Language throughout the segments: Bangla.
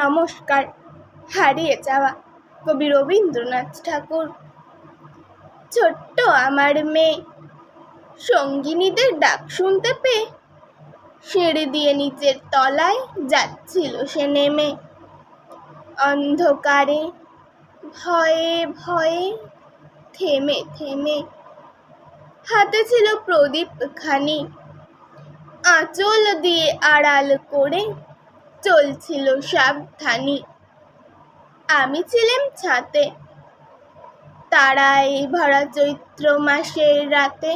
নমস্কার। হারিয়ে যাওয়া কবি রবীন্দ্রনাথ ঠাকুর। ছোট্ট আমার মেয়ে, সঙ্গিনীদের ডাক শুনতে পেয়ে সিঁড়ি দিয়ে নিচের তলায় যাচ্ছিল সে নেমে। অন্ধকারে ভয়ে ভয়ে থেমে থেমে হাতে ছিল প্রদীপ খানি আঁচল দিয়ে আড়াল করে চলছিল সাবধানী। আমি ছিলাম ছাতে। তারাই ভরা চৈত্র মাসের রাতে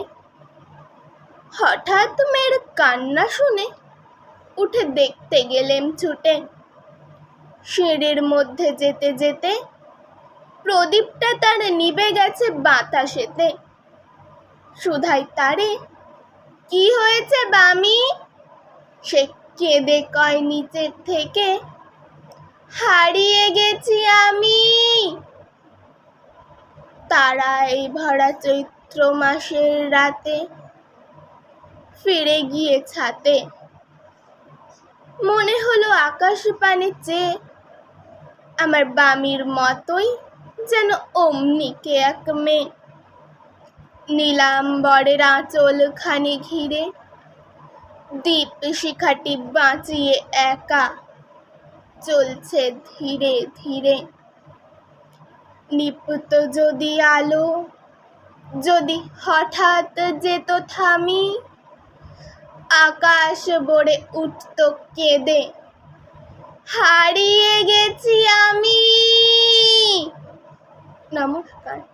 হঠাৎ মেয়ের কান্না শুনে উঠে দেখতে গেলেম ছুটে। সিঁড়ির মধ্যে যেতে যেতে প্রদীপটা তার নিভে গেছে বাতাসেতে। সুধাই, তারে, কি হয়েছে বামি? সে কেঁদে কয় নিচের থেকে, হারিয়ে গেছি আমি। তারাই ভরা চৈত্র মাসের রাতে ফিরে গিয়ে ছাতে। মনে হলো আকাশ পানে চেয়ে, আমার বামির মতোই যেন অমনি কে এক মেয়ে। নীলাম্বরের আঁচল খানি ঘিরে দীপ শিখাটি বাঁচিয়ে একা চলছে ধীরে ধীরে। নিপুত যদি আলো, যদি হঠাৎ যেত থামি, আকাশ বড়ে উঠত কেঁদে। হারিয়ে গেছি আমি। নমস্কার।